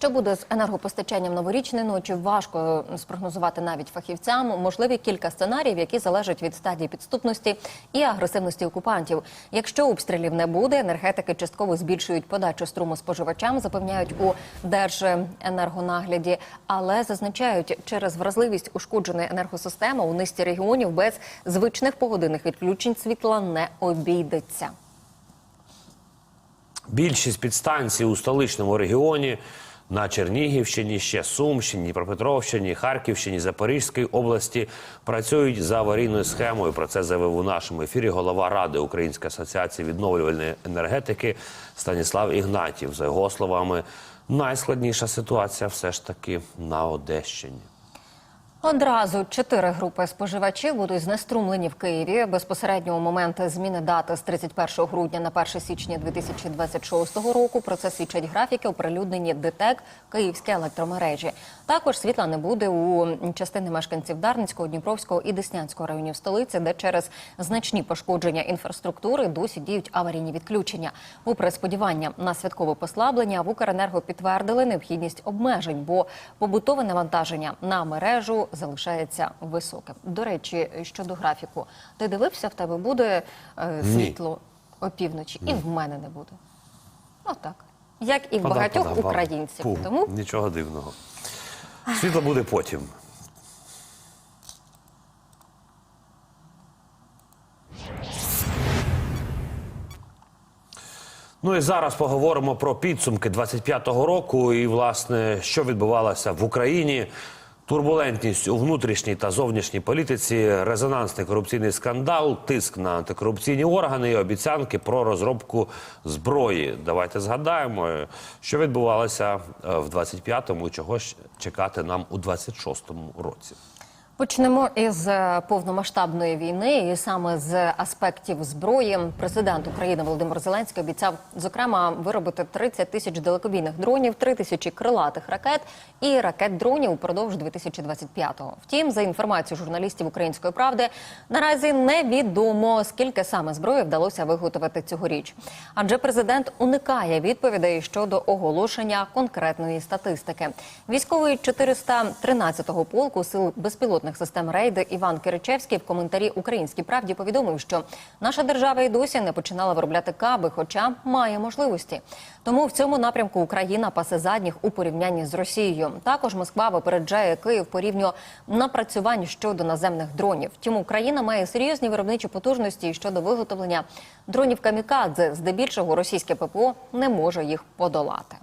Що буде з енергопостачанням новорічної ночі? Важко спрогнозувати навіть фахівцям. Можливі кілька сценаріїв, які залежать від стадії підступності і агресивності окупантів. Якщо обстрілів не буде, енергетики частково збільшують подачу струму споживачам, запевняють у Держенергонагляді, але зазначають, через вразливість ушкодженої енергосистеми у низці регіонів без звичних погодинних відключень світла не обійдеться. Більшість підстанцій у столичному регіоні на Чернігівщині, ще Сумщині, Дніпропетровщині, Харківщині, Запорізькій області працюють за аварійною схемою. Про це заявив у нашому ефірі голова ради Української асоціації відновлювальної енергетики Станіслав Ігнатів. За його словами, найскладніша ситуація все ж таки на Одещині. Одразу чотири групи споживачів будуть знеструмлені в Києві безпосередньо у момент зміни дати з 31 грудня на 1 січня 2026 року. Про це свідчать графіки, оприлюднені ДТЕК Київські електромережі. Також світла не буде у частини мешканців Дарницького, Дніпровського і Деснянського районів столиці, де через значні пошкодження інфраструктури досі діють аварійні відключення. Попри сподівання на святкове послаблення, в Укренерго підтвердили необхідність обмежень, бо побутове навантаження на мережу залишається високим. До речі, щодо графіку, ти дивився, в тебе буде е, Ні. світло опівночі, і в мене не буде. Отак. Як і в багатьох Падав, падав, українців. Пум. Тому нічого дивного. Світло буде потім. Ну і зараз поговоримо про підсумки 25-го року і, власне, що відбувалося в Україні. Турбулентність у внутрішній та зовнішній політиці, резонансний корупційний скандал, тиск на антикорупційні органи і обіцянки про розробку зброї. Давайте згадаємо, що відбувалося е, в 25-му і чого ж чекати нам у 26-му році. Почнемо із е, повномасштабної війни, і саме з аспектів зброї. Президент України Володимир Зеленський обіцяв зокрема виробити 30 тисяч далекобійних дронів, 3 тисячі крилатих ракет і ракет дронів упродовж 2025-го. Втім, за інформацією журналістів Української правди, наразі невідомо скільки саме зброї вдалося виготовити цьогоріч. Адже президент уникає відповідей щодо оголошення конкретної статистики. Військовий 413-го полку сил безпілотних систем рейди Іван Киричевський в коментарі Українській правді повідомив, що наша держава і досі не починала виробляти каби, хоча має можливості. Тому в цьому напрямку Україна пасе задніх у порівнянні з Росією. Також Москва випереджає Київ по рівню напрацювань щодо наземних дронів. Втім, Україна має серйозні виробничі потужності щодо виготовлення дронів камікадзе. Здебільшого російське ППО не може їх подолати.